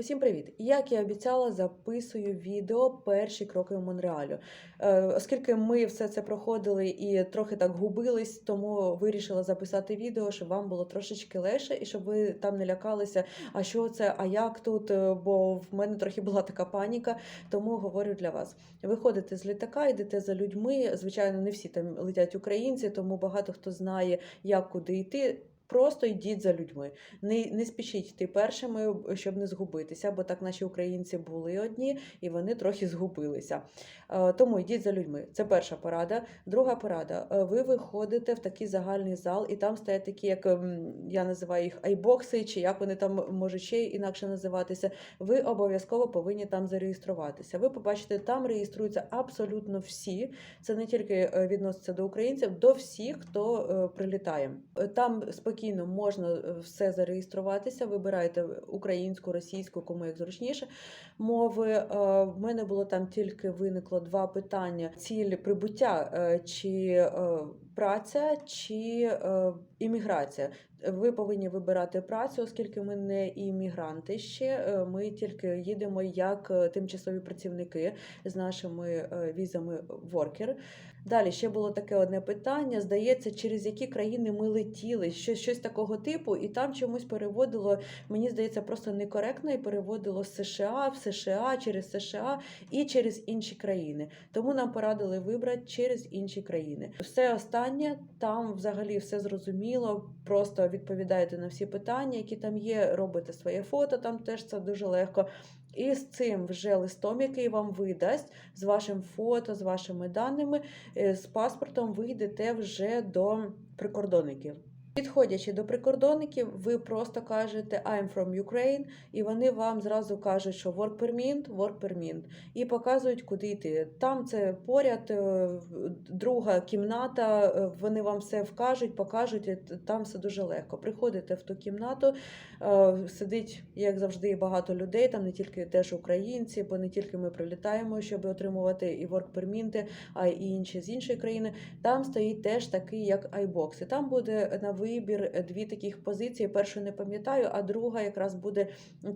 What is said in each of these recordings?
Усім привіт! Як я обіцяла, записую відео перші кроки в Монреалю. Е, Оскільки ми все це проходили і трохи так губились, тому вирішила записати відео, щоб вам було трошечки легше, і щоб ви там не лякалися, а що це, а як тут, Е, бо в мене трохи була така паніка, тому говорю для вас. Виходите з літака, йдете за людьми. Звичайно, не всі там летять українці, тому багато хто знає, як куди йти. Просто йдіть за людьми. Не, не спішіть йти першими, щоб не згубитися, бо так наші українці були одні і вони трохи згубилися. Е, Тому йдіть за людьми. Це перша порада. Друга порада. Е, Ви виходите в такий загальний зал, і там стоять такі, як ем, я називаю їх айбокси, чи як вони там можуть ще інакше називатися. Ви обов'язково повинні там зареєструватися. Ви побачите, там реєструються абсолютно всі. Це не тільки е, відноситься до українців, до всіх, хто прилітає. Там спокійно можна е, все зареєструватися. Вибирайте українську, російську, кому як зручніше. Мови Е, в мене було там тільки виникло два питання: ціль прибуття е, чи праця, чи імміграція. Ви повинні вибирати працю, оскільки ми не іммігранти ще. Ми тільки їдемо як тимчасові працівники з нашими візами worker. Далі ще було таке одне питання. Здається, через які країни ми летіли, щось, щось такого типу, і там чомусь переводило, мені здається, просто некоректно і переводило з США в США через США і через інші країни. Тому нам порадили вибрати через інші країни. Все останнє там взагалі все зрозуміло. Просто відповідаєте на всі питання, які там є. Робите своє фото, там теж це дуже легко. І з цим вже листом, який вам видасть, з вашим фото, з вашими даними, е, з паспортом, ви йдете вже до прикордонників. Підходячи до прикордонників, ви просто кажете I'm from Ukraine, і вони вам зразу кажуть, що work permit, work permit, і показують, куди йти. Там це поряд, е, друга кімната, е, вони вам все вкажуть, покажуть, і там все дуже легко. Приходите в ту кімнату, е, сидить, як завжди, багато людей, там не тільки теж українці, бо не тільки ми прилітаємо, щоб отримувати і work permit, а й інші з іншої країни. Там стоїть теж такий, як iBox. І там буде на вибір е, дві таких позиції. Першу не пам'ятаю, а друга якраз буде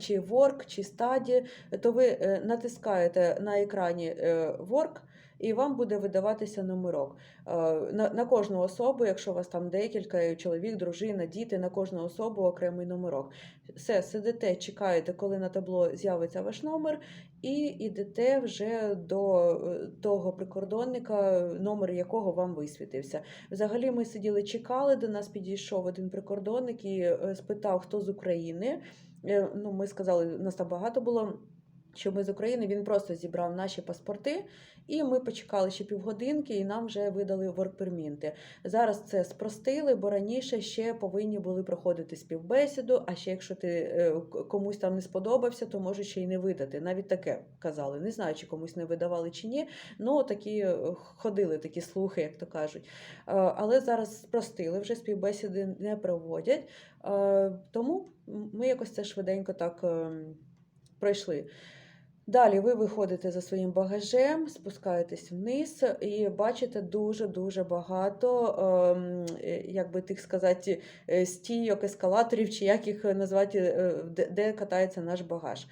чи work, чи study. То ви е, натискаєте на екрані е, work. І вам буде видаватися номерок Е, на, на кожну особу, якщо у вас там декілька чоловік, дружина, діти, на кожну особу окремий номерок. Все, сидите, чекаєте, коли на табло з'явиться ваш номер, і йдете вже до е, того прикордонника, номер якого вам висвітився. Взагалі, ми сиділи, чекали. До нас підійшов один прикордонник і е, спитав, хто з України. Ну, ми сказали, нас там багато було. Що ми з України, він просто зібрав наші паспорти, і ми почекали ще півгодинки, і нам вже видали воркпермінти. Зараз це спростили, бо раніше ще повинні були проходити співбесіду. А ще якщо ти е, комусь там не сподобався, то може ще й не видати. Навіть таке казали. Не знаю, чи комусь не видавали чи ні. Ну такі е, ходили такі слухи, як то кажуть. Е, Але зараз спростили, вже співбесіди не проводять. Тому ми якось це швиденько так ем, пройшли. Далі ви виходите за своїм багажем, спускаєтесь вниз і бачите дуже-дуже багато, ем, е, як би тих сказати, е, стійок, ескалаторів, чи як їх назвати, е, де, катається наш багаж.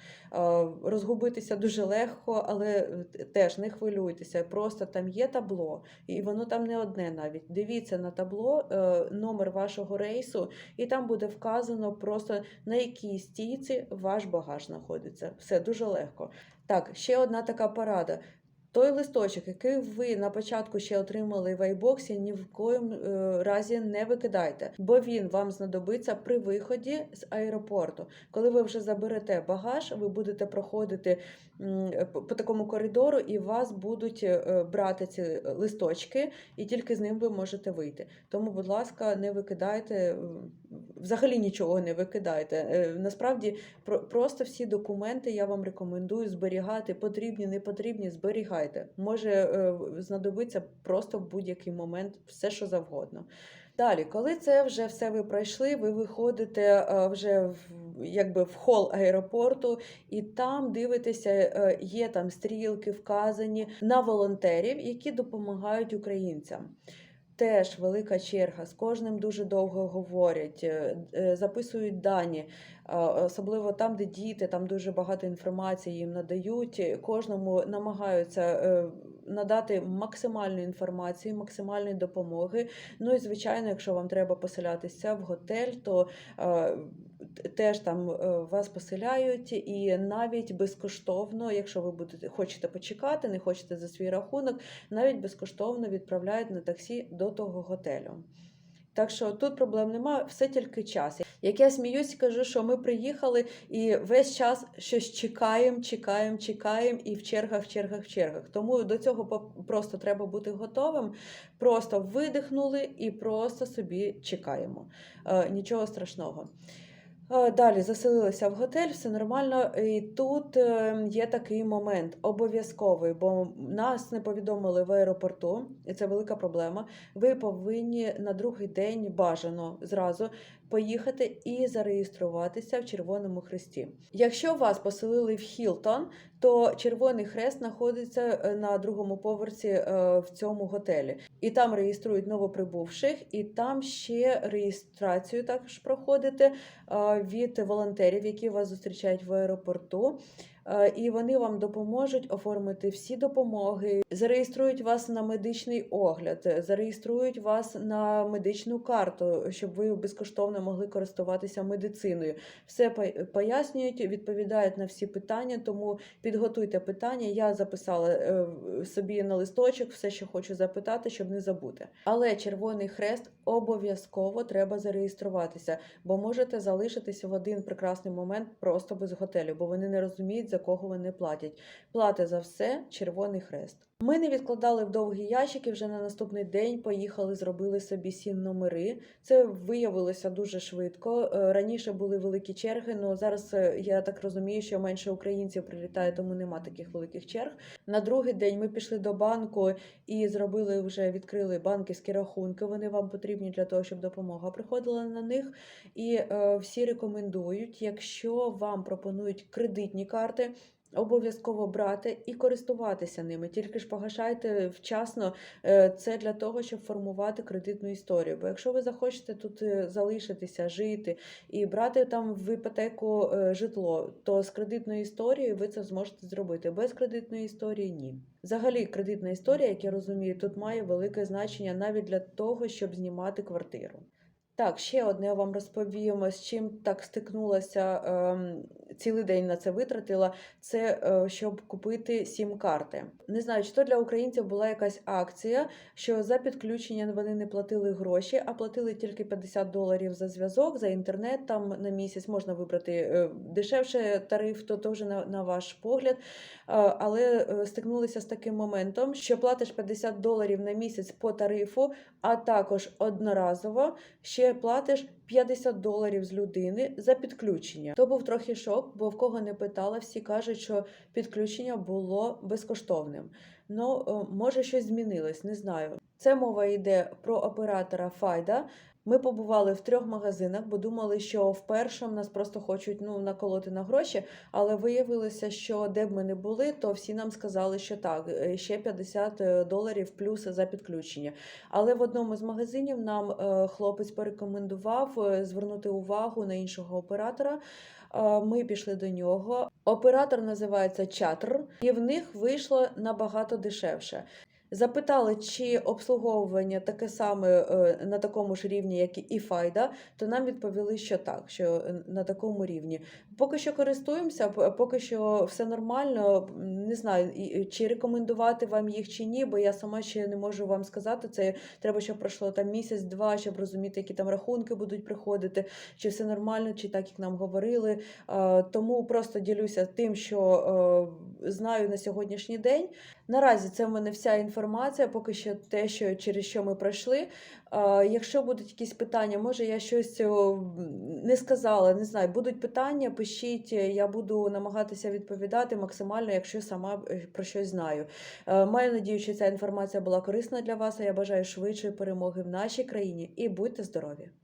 Розгубитися дуже легко, але теж не хвилюйтеся. Просто там є табло, і воно там не одне навіть. Дивіться на табло, номер вашого рейсу, і там буде вказано просто на якій стійці ваш багаж знаходиться. Все дуже легко. Так, ще одна така порада. Той листочок, який ви на початку ще отримали в айбоксі, ні в коїм е, разі не викидайте, бо він вам знадобиться при виході з аеропорту. Коли ви вже заберете багаж, ви будете проходити по, такому коридору, і вас будуть е, брати ці листочки, і тільки з ним ви можете вийти. Тому, будь ласка, не викидайте, взагалі нічого не викидайте. Е, Насправді, про- просто всі документи я вам рекомендую зберігати. Потрібні, не потрібні, зберігайте. Може е, знадобиться просто в будь-який момент все, що завгодно. Далі, коли це вже все ви пройшли, ви виходите е, вже в, якби в хол аеропорту, і там дивитеся, є там стрілки вказані на волонтерів, які допомагають українцям. Теж велика черга. З кожним дуже довго говорять, е, е, записують дані, особливо там, де діти, там дуже багато інформації їм надають. Кожному намагаються е, надати максимальну інформацію, максимальної допомоги. Ну і звичайно, якщо вам треба поселятися в готель, то теж там е, вас поселяють, і навіть безкоштовно, якщо ви будете хочете почекати, не хочете за свій рахунок, навіть безкоштовно відправляють на таксі до того готелю. Так що тут проблем немає, все тільки час. Як я сміюсь, кажу, що ми приїхали і весь час щось чекаємо, чекаємо, чекаємо, і в чергах, в чергах, в чергах. Тому до цього просто треба бути готовим. Просто видихнули і просто собі чекаємо. Е, нічого страшного. Е, Далі заселилися в готель, все нормально. І тут е, є такий момент обов'язковий, бо нас не повідомили в аеропорту, і це велика проблема. Ви повинні на другий день бажано зразу поїхати і зареєструватися в Червоному Хресті. Якщо вас поселили в Хілтон, то Червоний Хрест знаходиться е, на другому поверсі е, в цьому готелі, і там реєструють новоприбувших, і там ще реєстрацію також проходите е, від волонтерів, які вас зустрічають в аеропорту. Е, І вони вам допоможуть оформити всі допомоги, зареєструють вас на медичний огляд, зареєструють вас на медичну карту, щоб ви безкоштовно могли користуватися медициною. Все пояснюють, відповідають на всі питання. Тому підготуйте питання. Я записала е, собі на листочок все, що хочу запитати, щоб не забути. Але Червоний Хрест обов'язково треба зареєструватися, бо можете залишитися в один прекрасний момент просто без готелю, бо вони не розуміють, за кого вони платять. Плати за все Червоний Хрест. Ми не відкладали в довгі ящики. Вже на наступний день поїхали, зробили собі сім номери. Це виявилося дуже швидко. Е, Раніше були великі черги, але зараз е, я так розумію, що менше українців прилітає, тому нема таких великих черг. На другий день ми пішли до банку і зробили вже відкрили банківські рахунки. Вони вам потрібні для того, щоб допомога приходила на них. І е, всі рекомендують, якщо вам пропонують кредитні карти. Обов'язково брати і користуватися ними, тільки ж погашайте вчасно. Е, Це для того, щоб формувати кредитну історію. Бо якщо ви захочете тут е, залишитися, жити і брати там в іпотеку е, житло, то з кредитною історією ви це зможете зробити. Без кредитної історії ні. Взагалі, кредитна історія, як я розумію, тут має велике значення навіть для того, щоб знімати квартиру. Так, ще одне вам розповім, з чим так стикнулася, ем, цілий день на це витратила. Це е, щоб купити сім-карти. Не знаю, чи то для українців була якась акція, що за підключення вони не платили гроші, а платили тільки 50 доларів за зв'язок, за інтернет. Там на місяць можна вибрати е, дешевше тариф, то теж на, на ваш погляд. Е, Але стикнулися з таким моментом, що платиш 50 доларів на місяць по тарифу, а також одноразово ще платиш 50 доларів з людини за підключення. То був трохи шок, бо в кого не питала, всі кажуть, що підключення було безкоштовним. Ну, е, може, щось змінилось, не знаю. Це мова йде про оператора Файда. Ми побували в трьох магазинах, бо думали, що в першому нас просто хочуть ну, наколоти на гроші, але виявилося, що де б ми не були, то всі нам сказали, що так, е, ще 50 доларів плюс за підключення. Але в одному з магазинів нам е, хлопець порекомендував е, звернути увагу на іншого оператора. Ми пішли до нього. Оператор називається Чатр, і в них вийшло набагато дешевше. Запитали, чи обслуговування таке саме е, на такому ж рівні, як і Файда, то нам відповіли, що так, що е, на такому рівні. Поки що користуємося, поки що все нормально. Не знаю, і чи рекомендувати вам їх чи ні, бо я сама ще не можу вам сказати. Це треба, щоб пройшло там місяць-два, щоб розуміти, які там рахунки будуть приходити, чи все нормально, чи так, як нам говорили. Е, Тому просто ділюся тим, що е, знаю на сьогоднішній день. Наразі це в мене вся інформація, поки що те, що через що ми пройшли. Якщо будуть якісь питання, може я щось не сказала, не знаю. Будуть питання, пишіть, я буду намагатися відповідати максимально, якщо сама е, про щось знаю. Е, Маю надію, що ця інформація була корисна для вас. а Я бажаю швидшої перемоги в нашій країні і будьте здорові!